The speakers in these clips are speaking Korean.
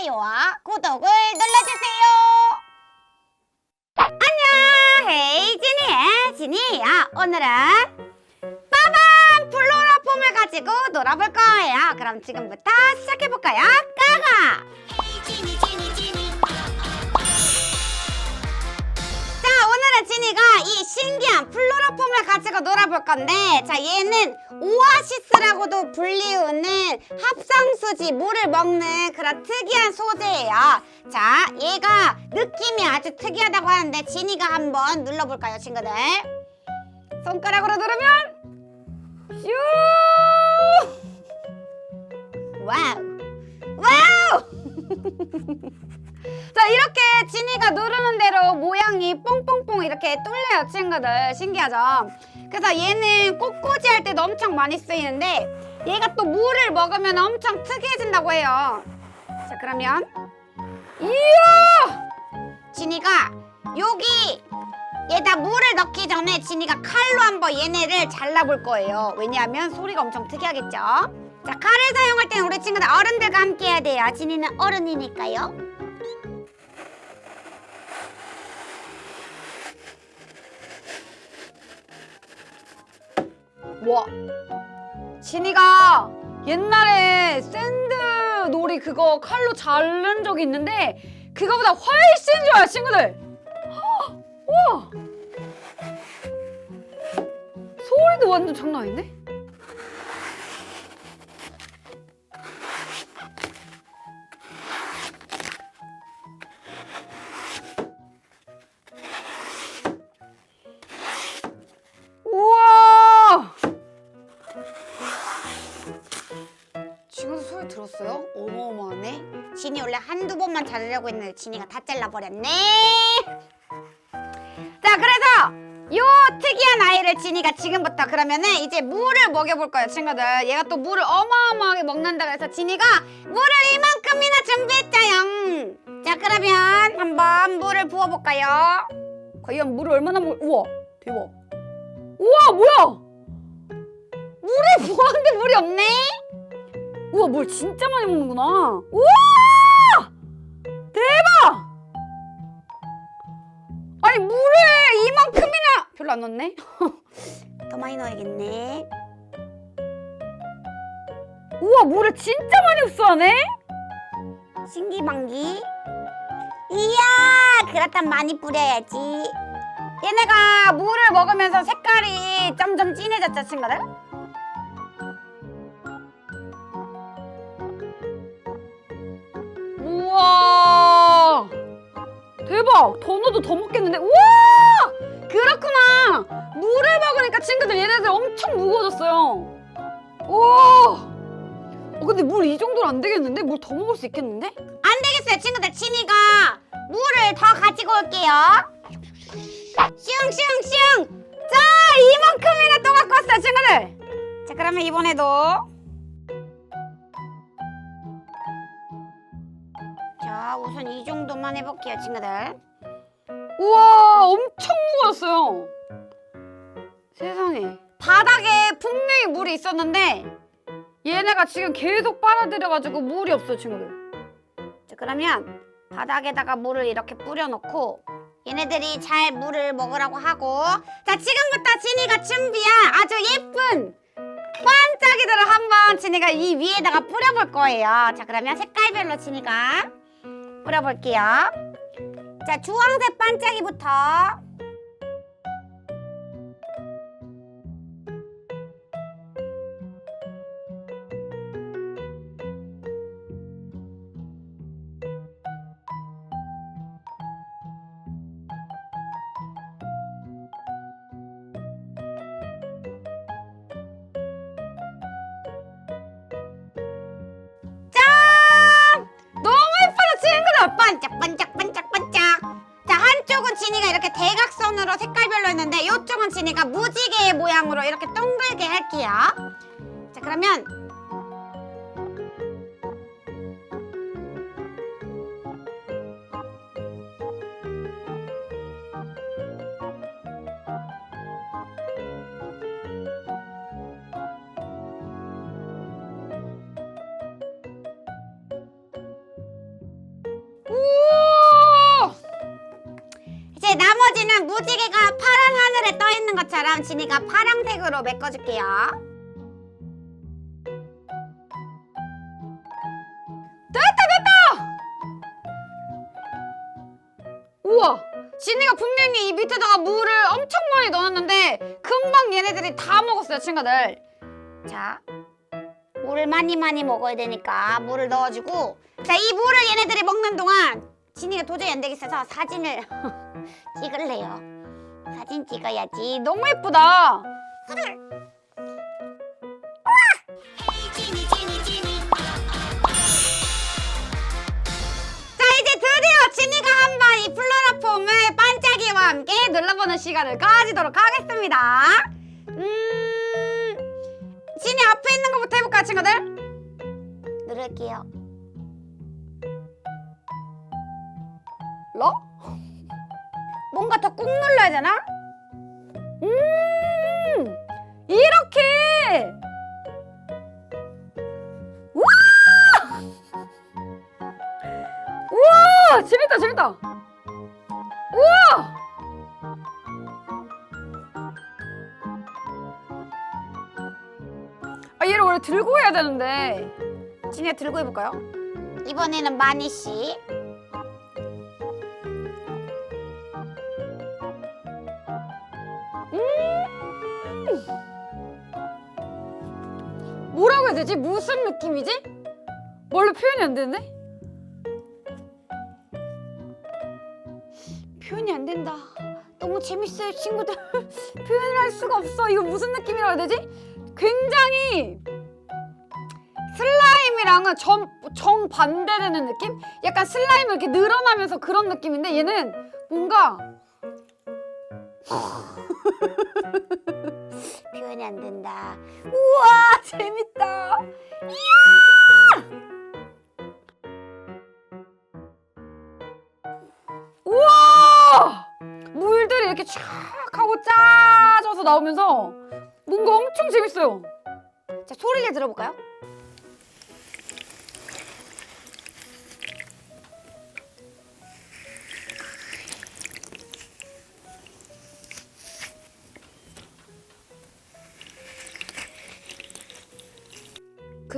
좋아요와 구독을 눌러주세요. 안녕, 헤이 지니의 지니예요. 오늘은 빠방 플로라 폼을 가지고 놀아볼 거예요. 그럼 지금부터 시작해볼까요? 까가! 자, 가지고 놀아볼 건데, 자, 얘는 오아시스라고도 불리우는 합성수지 물을 먹는 그런 특이한 소재예요. 자, 얘가 느낌이 아주 특이하다고 하는데, 지니가 한번 눌러볼까요, 친구들? 손가락으로 누르면, 슈! 와우! 와우! 자 이렇게 진이가 누르 이렇게 뚫려요 친구들. 신기하죠? 그래서 얘는 꽃꽂이 할 때도 엄청 많이 쓰이는데 얘가 또 물을 먹으면 엄청 특이해진다고 해요. 자 그러면 이야! 진이가 여기 얘다 물을 넣기 전에 진이가 칼로 한번 얘네를 잘라볼 거예요. 왜냐하면 소리가 엄청 특이하겠죠? 자 칼을 사용할 때는 우리 친구들 어른들과 함께 해야 돼요. 진이는 어른이니까요 와, 진이가 옛날에 샌드 놀이 그거 칼로 자른 적이 있는데 그거보다 훨씬 좋아요, 친구들. 헉, 우와, 소리도 완전 장난 아닌데? 어마어마하네. 진이 원래 한두 번만 자르려고 했는데 진이가 다 잘라버렸네. 자, 그래서 요 특이한 아이를 진이가 지금부터 그러면은 이제 물을 먹여볼 거예요, 친구들. 얘가 또 물을 어마어마하게 먹는다 그래서 진이가 물을 이만큼이나 준비했자요. 자, 그러면 한번 물을 부어볼까요? 과연 물을 얼마나 먹? 우와, 대박. 우와, 뭐야? 물을 부었는데 물이 없네? 우와, 물 진짜 많이 먹는구나. 우와! 대박! 아니 물을 이만큼이나 별로 안 넣네. 더 많이 넣어야겠네. 우와, 물을 진짜 많이 흡수하네. 신기방기. 이야, 그렇단 많이 뿌려야지. 얘네가 물을 먹으면서 색깔이 점점 진해졌죠, 친구들? 대박. 더 먹겠는데. 우와, 그렇구나. 물을 먹으니까 친구들 얘네들 엄청 무거워졌어요. 우와. 어, 근데 물 이 정도는 안 되겠는데? 물 더 먹을 수 있겠는데? 안 되겠어요, 친구들. 친이가 물을 더 가지고 올게요. 슝슝슝. 자, 이만큼이나 또 갖고 왔어요, 친구들. 자, 그러면 이번에도. 자, 우선 이 정도만 해볼게요, 친구들. 우와, 엄청 무거웠어요. 세상에. 바닥에 분명히 물이 있었는데 얘네가 지금 계속 빨아들여가지고 물이 없어, 친구들. 자, 그러면 바닥에다가 물을 이렇게 뿌려놓고 얘네들이 잘 물을 먹으라고 하고 자 지금부터 진이가 준비한 아주 예쁜 반짝이들을 한번 진이가 이 위에다가 뿌려볼 거예요 자 그러면 색깔별로 진이가 뿌려볼게요 자 주황색 반짝이부터. 짠! 너무 예뻐요 친구들 자 한쪽은 진이가 이렇게 대각선으로 색깔별로 했는데 이쪽은 진이가 무지개 모양으로 이렇게 동글게 할게요. 자 그러면 지는 무지개가 파란 하늘에 떠 있는 것처럼 진이가 파랑색으로 메꿔줄게요. 됐다 됐다. 우와. 진이가 분명히 이 밑에다가 물을 엄청 많이 넣어놨는데 금방 얘네들이 다 먹었어요 친구들. 자, 물을 많이 많이 먹어야 되니까 물을 넣어주고 자, 이 물을 얘네들이 먹는 동안 진이가 도저히 안 되겠어서 사진을 찍을래요. 사진 찍어야지. 너무 예쁘다. 자, 이제 드디어 진이가 한 번 이 플로라폼을 반짝이와 함께 눌러보는 시간을 가지도록 하겠습니다. 음, 진이 앞에 있는 것부터 해볼까요, 친구들? 누를게요. 러? 뭔가 더 꾹 눌러야 되나? 음 이렇게. 우와! 우와 재밌다 재밌다. 우와. 아 얘를 원래 들고 해야 되는데. 진이가 들고 해볼까요? 이번에는 마니 씨. 해야 되지? 무슨 느낌이지? 뭘로 표현이 안 되는데? 표현이 안 된다. 너무 재밌어요, 친구들. 표현을 할 수가 없어. 이거 무슨 느낌이라고 해야 되지? 굉장히 슬라임이랑은 정, 정반대되는 느낌? 약간 슬라임이 이렇게 늘어나면서 그런 느낌인데 얘는 뭔가 표현이 안 된다. 우와 재밌다. 우와! 물들이 이렇게 촥 하고 짜져서 나오면서 뭔가 엄청 재밌어요. 자, 소리를 들어볼까요?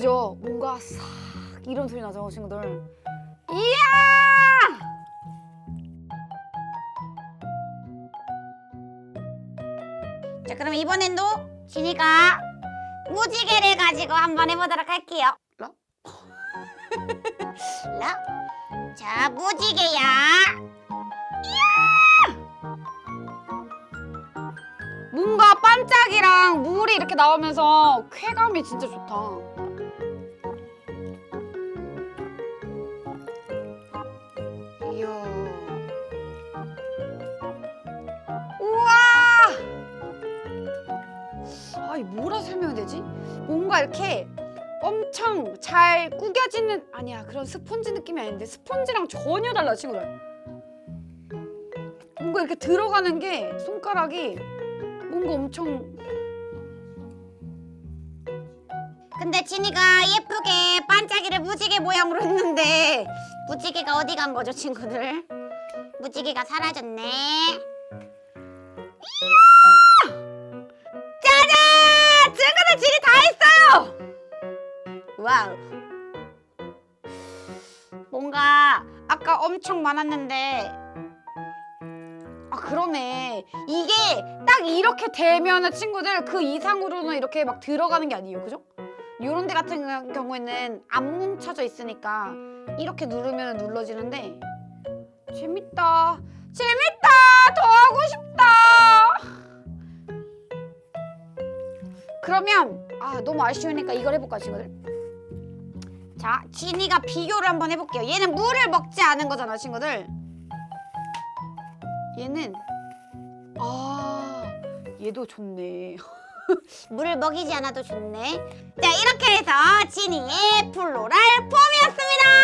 그죠? 뭔가 싹 이런 소리 나죠, 친구들. 이야! 자, 그럼 이번엔도 진이가 무지개를 가지고 한번 해보도록 할게요. 라? 라? 자, 무지개야. 뭔가 반짝이랑 물이 이렇게 나오면서 쾌감이 진짜 좋다. 이야. 우와! 아, 이 뭐라 설명해야 되지? 뭔가 이렇게 엄청 잘 구겨지는 아니야 그런 스펀지 느낌이 아닌데 스펀지랑 전혀 달라 친구들. 뭔가 이렇게 들어가는 게 손가락이 뭔가 엄청 근데 진이가 예쁘게 반짝이를 무지개 모양으로 했는데 무지개가 어디 간 거죠, 친구들? 무지개가 사라졌네. 짜잔! 친구들 진이 다 했어요. 와우. 뭔가 아까 엄청 많았는데 아 그러네 이게 딱 이렇게 되면은 친구들 그 이상으로는 이렇게 막 들어가는 게 아니에요 그죠? 요런 데 같은 경우에는 안 뭉쳐져 있으니까 이렇게 누르면 눌러지는데 재밌다 재밌다 더 하고 싶다 그러면 아 너무 아쉬우니까 이걸 해볼까 친구들 자, 진이가 비교를 한번 해볼게요. 얘는 물을 먹지 않은 거잖아, 친구들. 얘는 아 얘도 좋네 물을 먹이지 않아도 좋네. 자, 이렇게 해서 진이의 플로랄 폼이었습니다.